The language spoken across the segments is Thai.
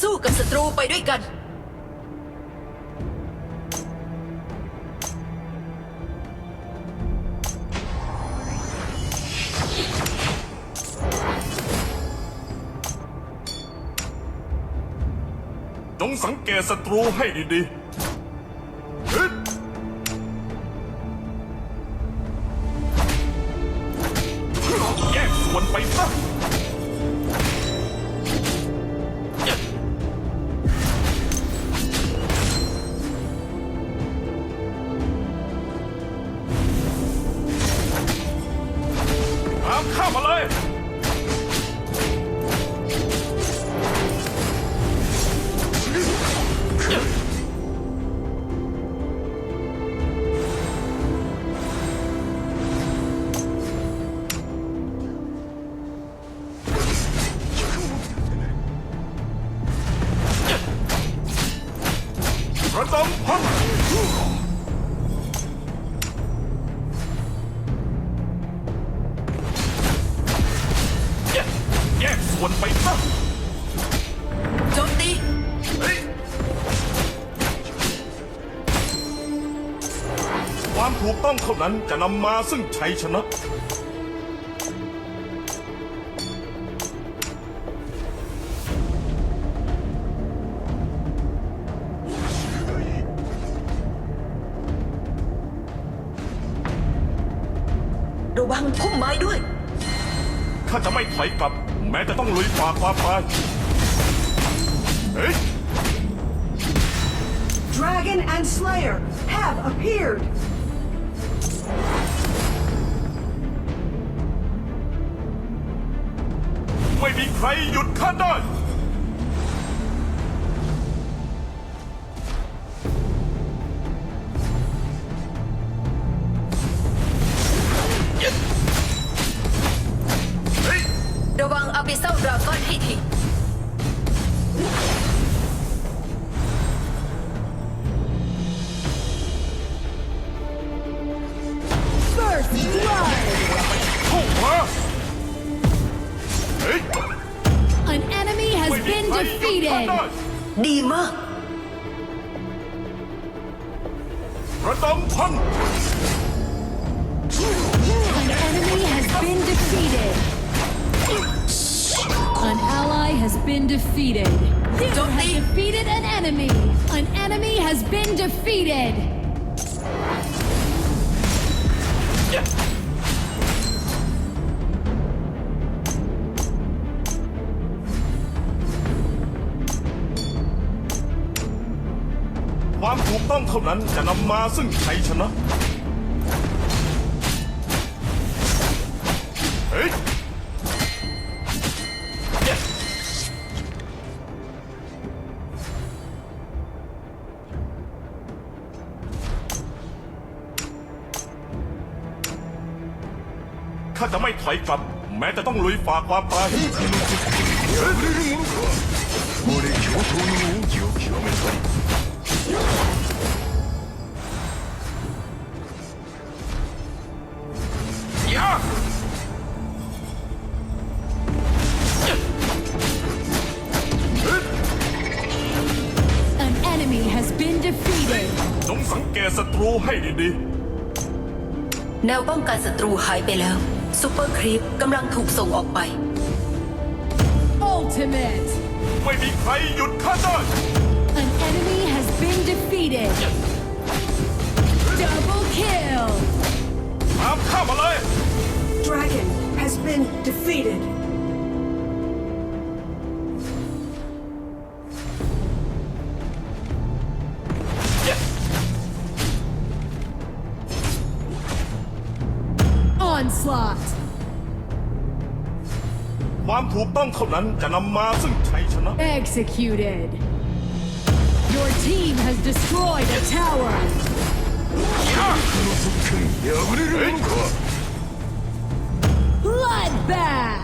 สู้กับศัตรูไปด้วยกัน จงสังเกตศัตรูให้ดีๆ ส่วนไปซะโจมตีเฮ้ยความถูกต้องเท่านั้นจะนำมาซึ่งชัยชนะ ระวังพุ่มไม้ด้วย ข้าจะไม่ถอยกลับแม้จะต้องลุยฝ่าความตายเฮ้ย Dragon and Slayer have appeared. ไม่มีใครหยุดข้าได้ defeated. ได้ ดีมาก ระดมพล An enemy has been defeated. An ally has been defeated. You Don't have leave. defeated an enemy. An enemy has been defeated. ความถูกต้องเท่านั้นจะนำมาซึ่งชัยชนะเฮ้ยข้าจะไม่ถอยกลับ แม้จะต้องลุยฝ่าความตาย จงสังเกตศัตรูให้ดีๆแนวป้องกันศัตรูหายไปแล้วซุปเปอร์ครีปกำลังถูกส่งออกไป Ultimate. ไม่มีใครหยุดข้าได้ An enemy has been defeated. Double kill. ตามข้ามาเลย Dragon has been defeated. Onslaught. ความถูกต้องเท่านั้นจะนำมาซึ่งชัยชนะ Executed. Your team has destroyed a tower. 破れるものか Bloodbath.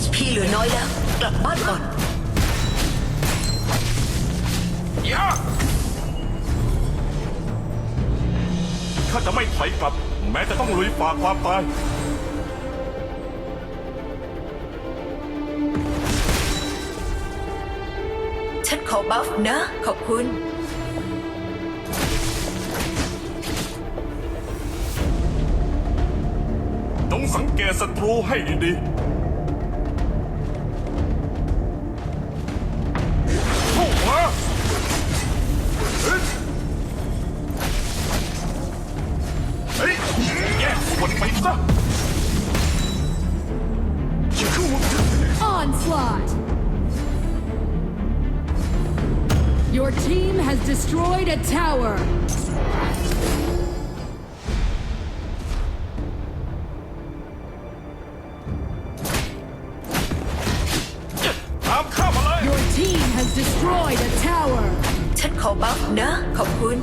HP เหลือน้อยแล้ว กลับบ้านก่อน ยาข้าจะไม่ถอยกลับ แม้จะต้องลุยฝ่าความตาย อบัฟนะ ขอบคุณ ต้องสังเกตศัตรูให้ดีๆ Your team has destroyed a tower. ตามข้ามาเลย Your team has destroyed a tower. ฉันขอบัฟนะ ขอบคุณ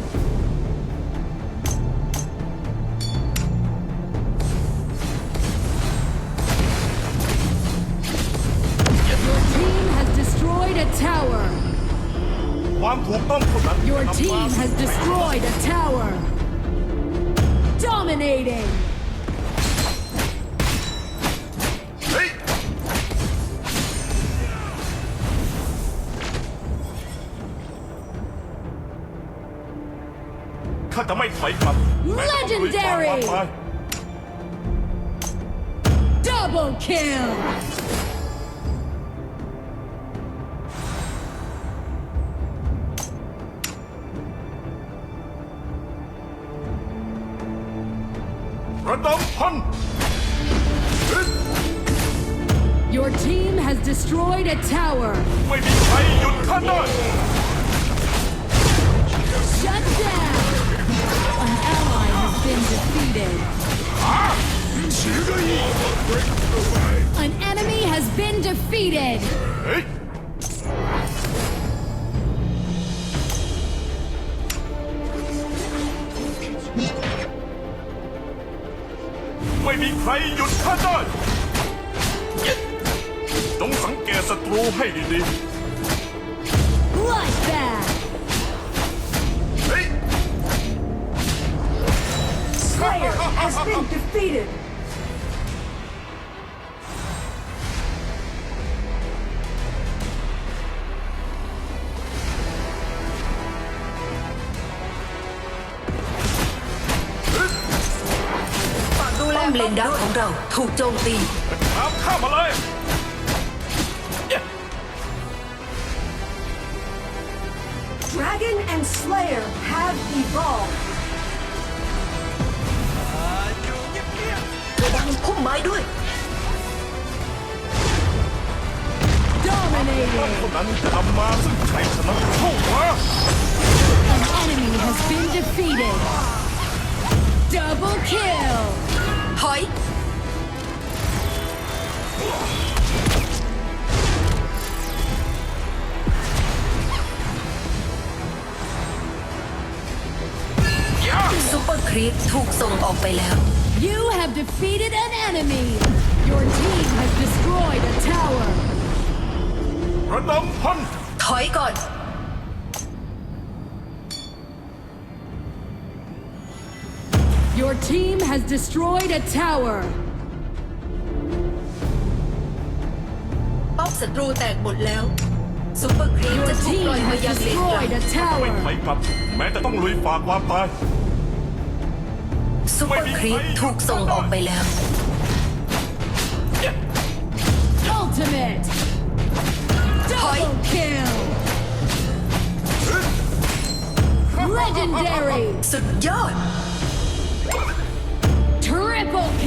Your team has destroyed a tower! Dominating! Legendary! Double kill! ระดมพันเฮ้ย Your team has destroyed a tower. ไม่มีใครหยุดข้าได้ Shut down. An ally has been defeated. An enemy has been defeated. เฮ้ย ไม่มีใครหยุดข้าได้จงสังเกตศัตรูให้ดี Bloodbath. ๆเฮ้ย Slayer has been defeated. นดาวของเรา ถูกโจมตี ตามข้ามาเลย Dragon and Slayer have evolved. ระวังพุ่มไม้ด้วย Dominating. เท่านั้นจะนำมาซึ่งชัยชนะเข้ามา An enemy has been defeated. Double kill. ถอยซูเปอร์ครีปถูกส่งออกไปแล้ว You have defeated an enemy. Your team has destroyed a tower. ระดมพันถอยก่อน Your team has destroyed a tower. ป้อมศัตรูแตกหมดแล้วซูเปอร์ครีป Your จะถูก team ปล่อยมา has ยังเลนกลาง destroyed a ไม่ tower. ถอยกลับ แม้จะต้องลุยฝ่าความตาย ซูเปอร์ครีปถูกส่งออกไปแล้ว Ultimate. Double kill. Legendary. สุดยอด Triple